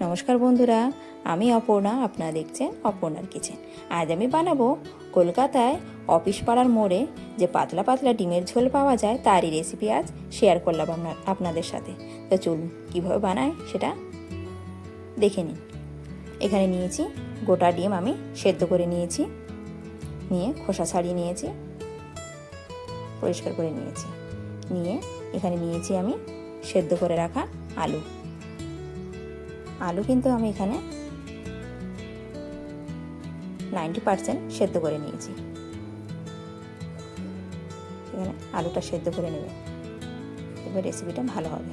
নমস্কার বন্ধুরা, আমি অপর্ণা, আপনারা দেখছেন অপর্ণার কিচেন। আজ আমি বানাবো কলকাতায় অফিস পাড়ার মোড়ে যে পাতলা পাতলা ডিমের ঝোল পাওয়া যায়, তারই রেসিপি আজ শেয়ার করলাম আপনার, আপনাদের সাথে। তো চলুন, কীভাবে বানায় সেটা দেখে নিন এখানে নিয়েছি গোটা ডিম আমি সেদ্ধ করে নিয়েছি, নিয়ে খোসা ছাড়িয়ে নিয়েছি, পরিষ্কার করে নিয়েছি। নিয়ে এখানে নিয়েছি আমি সেদ্ধ করে রাখা আলু। আলু কিন্তু আমি এখানে নাইনটি পারসেন্ট সেদ্ধ করে নিয়েছি। এখানে আলুটা সেদ্ধ করে নেবে। এবার রেসিপিটা ভালো হবে।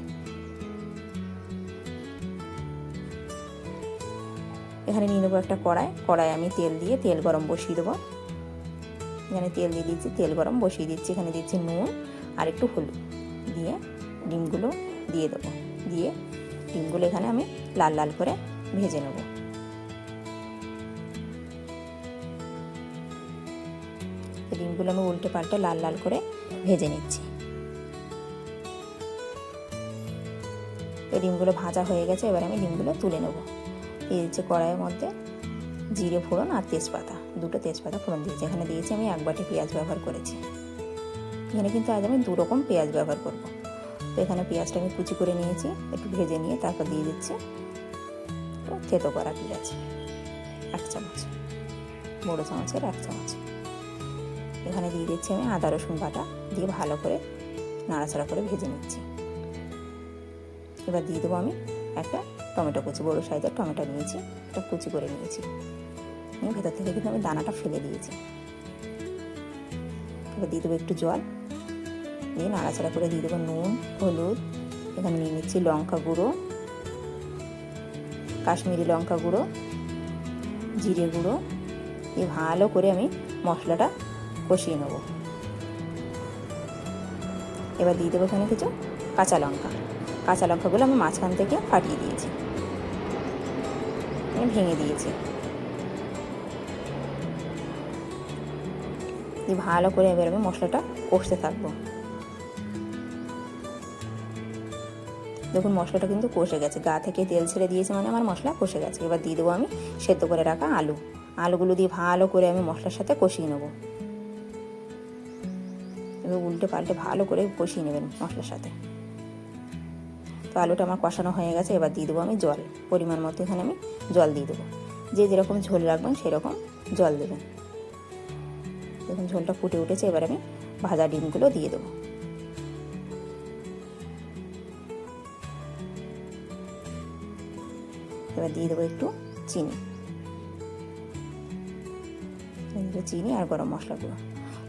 এখানে নিয়ে নেব একটা কড়াই। কড়াই আমি তেল দিয়ে তেল গরম বসিয়ে দেবো। এখানে তেল দিয়ে দিচ্ছি তেল গরম বসিয়ে দিচ্ছি। এখানে দিচ্ছি নুন আর একটু হলুদ। দিয়ে ডিমগুলো দিয়ে দেবো। দিয়ে ডিমগুলো এখানে আমি লাল লাল করে ভেজে নেব। ডিমগুলো আমি উল্টে পাল্টে লাল লাল করে ভেজে নিচ্ছি। তো ডিমগুলো ভাজা হয়ে গেছে, এবার আমি ডিমগুলো তুলে নেব। দিয়ে দিচ্ছি কড়াইয়ের মধ্যে জিরে ফোড়ন আর তেজপাতা, দুটো তেজপাতা ফোড়ন দিয়েছি। এখানে দিয়েছি আমি এক বাটি পেঁয়াজ ব্যবহার করেছি। এখানে কিন্তু আজ আমি দু রকম পেঁয়াজ ব্যবহার করব। তো এখানে পেঁয়াজটা আমি কুচি করে নিয়েছি, একটু ভেজে নিয়ে তারপর দিয়ে দিচ্ছি। তো থেতো করা পেঁয়াজ, এক চামচ, বড়ো চামচের এক চামচ। এখানে দিয়ে দিচ্ছি আমি আদা, রসুন বাটা, দিয়ে ভালো করে নাড়াচাড়া করে ভেজে নিচ্ছি। এবার দিয়ে দেবো আমি একটা টমেটো কুচি, বড়ো সাইজের টমেটো নিয়েছি একটা কুচি করে নিয়েছি। নিয়ে ভেতর থেকে কিন্তু আমি দানাটা ফেলে দিয়েছি। এবার দিয়ে দেবো একটু জল দিয়ে নাড়াচাড়া করে দিয়ে দেবো নুন, হলুদ, এখানে নিয়ে নিচ্ছি লঙ্কা গুঁড়ো, কাশ্মীরি লঙ্কা গুঁড়ো, জিরে গুঁড়ো, দিয়ে ভালো করে আমি মশলাটা কষিয়ে নেব। এবার দিয়ে দেবো এখানে কিছু কাঁচা লঙ্কা। কাঁচা লঙ্কাগুলো আমি মাঝখান থেকে ফাটিয়ে দিয়েছি। আমি ভেঙে দিয়েছি। দিয়ে ভালো করে এবার আমি মশলাটা কষতে থাকব। দেখুন, মশলাটা কিন্তু কষে গেছে। গা থেকে তেল ছেড়ে দিয়েছে মানে আমার মশলা কষে গেছে। এবার দিয়ে দেবো আমি সেদ্ধ করে রাখা আলু। আলুগুলো দিয়ে ভালো করে আমি মশলার সাথে কষিয়ে নেব। এবার উল্টে পাল্টে ভালো করে কষিয়ে নেবেন মশলার সাথে। তো আলুটা আমার কষানো হয়ে গেছে, এবার দিয়ে দেবো আমি জল। পরিমাণ মতো এখানে আমি জল দিয়ে দেবো। যে যেরকম ঝোল রাখবেন সেরকম জল দেবেন। দেখুন, ঝোলটা ফুটে উঠেছে, এবার আমি ভাজা ডিমগুলো দিয়ে দেবো। এবার দিয়ে দেবো একটু চিনি। চিনি আর গরম মশলা গুঁড়ো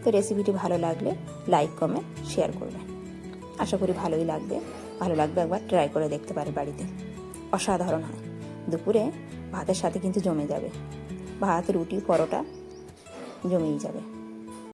তো রেসিপিটি ভালো লাগলে লাইক কমেন্ট শেয়ার করবেন আশা করি ভালোই লাগবে। ভালো লাগবে একবার ট্রাই করে দেখতে পারে বাড়িতে। অসাধারণ হয়। দুপুরে ভাতের সাথে কিন্তু জমে যাবে। ভাত, রুটি, পরোটা জমেই যাবে।